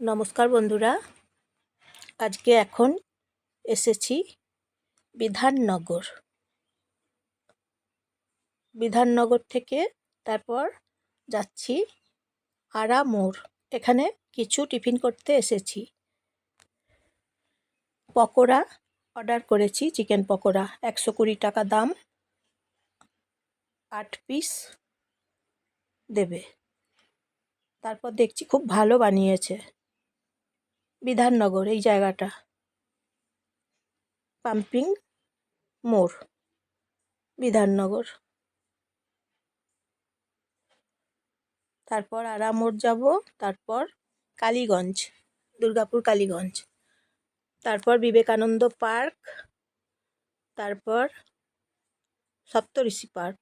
নমস্কার বন্ধুরা। আজকে এখন এসেছি বিধাননগর। বিধাননগর থেকে তারপর যাচ্ছি আরা মোড় এখানে কিছু টিফিন করতে এসেছি। পকোড়া অর্ডার করেছি, চিকেন পকোড়া। একশো কুড়ি টাকা দাম। আট পিস দেবে। তারপর দেখছি খুব ভালো বানিয়েছে। বিধাননগর, এই জায়গাটা। পাম্পিং মোড়, বিধাননগর। তারপর আরামোড় যাব, তারপর কালীগঞ্জ, দুর্গাপুর কালীগঞ্জ। তারপর বিবেকানন্দ পার্ক, তারপর সপ্তঋষি পার্ক।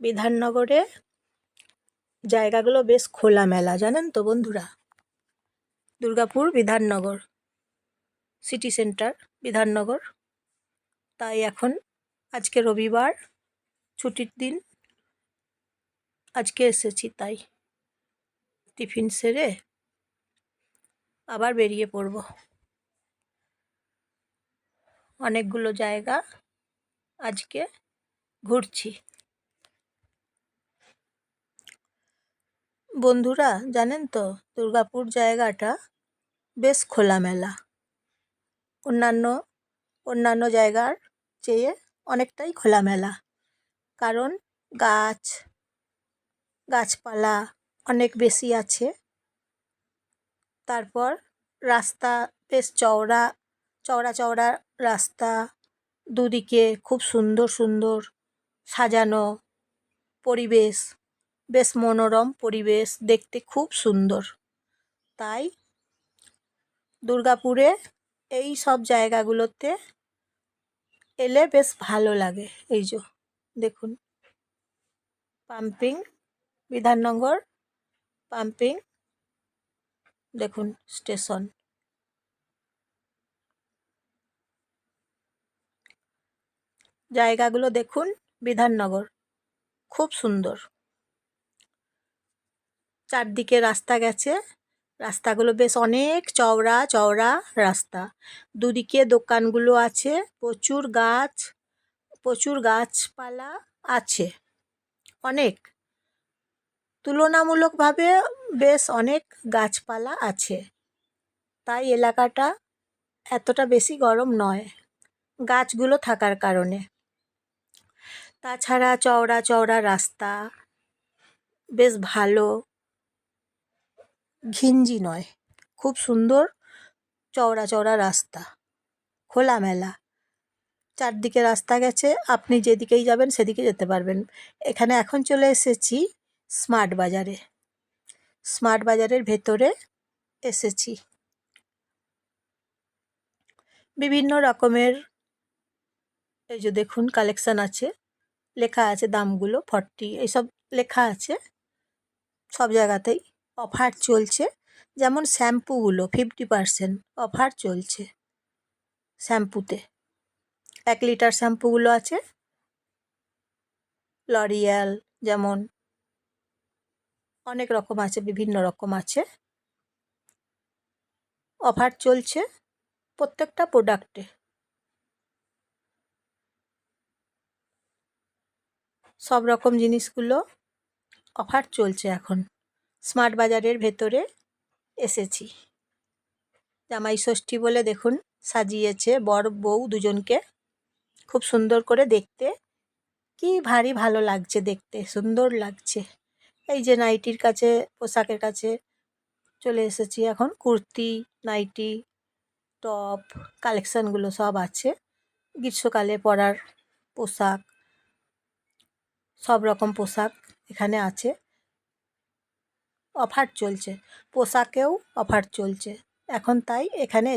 বিধাননগরে জায়গাগুলো বেশ খোলামেলা, জানেন তো বন্ধুরা? Durgapur Bidhannagar city centre Bidhannagar. তাই এখন আজকে রবিবার, ছুটির দিন, আজকে এসেছি তাই। টিফিন সেরে আবার বেরিয়ে পড়ব। অনেকগুলো জায়গা আজকে ঘুরছি। বন্ধুরা, জানেন তো দুর্গাপুর জায়গাটা বেশ খোলামেলা। অন্যান্য অন্যান্য জায়গার চেয়ে অনেকটাই খোলামেলা। কারণ গাছ, গাছপালা অনেক বেশি আছে। তারপর রাস্তা বেশ চওড়া চওড়া চওড়া রাস্তা। দুদিকে খুব সুন্দর সুন্দর সাজানো পরিবেশ। বেশ মনোরম পরিবেশ, দেখতে খুব সুন্দর। তাই দুর্গাপুরে এই সব জায়গাগুলোতে এলে বেশ ভালো লাগে। এই যে, দেখুন। পাম্পিং, বিধাননগর পাম্পিং, দেখুন, স্টেশন। জায়গাগুলো দেখুন, বিধাননগর। খুব সুন্দর। চারদিকে রাস্তা গেছে। রাস্তাগুলো বেশ অনেক চওড়া চওড়া রাস্তা। দুদিকে দোকানগুলো আছে, প্রচুর গাছ, প্রচুর গাছপালা আছে। অনেক। তুলনামূলকভাবে বেশ অনেক গাছপালা আছে। তাই এলাকাটা এতটা বেশি গরম নয় গাছগুলো থাকার কারণে। তাছাড়া চওড়া চওড়া রাস্তা বেশ ভালো। ঘিঞ্জি নয়, খুব সুন্দর চওড়া চওড়া রাস্তা, খোলামেলা। চারদিকে রাস্তা গেছে, আপনি যেদিকেই যাবেন সেদিকে যেতে পারবেন। এখানে এখন চলে এসেছি স্মার্ট বাজারে। স্মার্ট বাজারের ভেতরে এসেছি। বিভিন্ন রকমের এই যে দেখুন কালেকশান আছে। লেখা আছে দামগুলো ফর্টি এইসব লেখা আছে। সব জায়গাতেই। অফার চলছে। যেমন শ্যাম্পুগুলো ফিফটি পারসেন্ট অফার চলছে শ্যাম্পুতে। এক লিটার শ্যাম্পুগুলো আছে। লরিয়াল যেমন অনেক রকম আছে, বিভিন্ন রকম আছে। অফার চলছে প্রত্যেকটা প্রোডাক্টে সব রকম জিনিসগুলো অফার চলছে এখন। স্মার্ট বাজারের ভেতরে এসেছি। জামাই ষষ্ঠী বলে দেখুন, সাজিয়েছে বর, বউ দুজনকে। খুব সুন্দর করে দেখতে। কি ভারী ভালো লাগছে দেখতে, সুন্দর লাগছে। এই যে নাইটির কাছে, পোশাকের কাছে চলে এসেছি এখন। কুর্তি, নাইটি, টপ, কালেকশানগুলো সব আছে। গ্রীষ্মকালে পরার পোশাক, সব রকম পোশাক এখানে আছে। অফার চলছে। পোশাকেও অফার চলছে। এখন তাই এখানে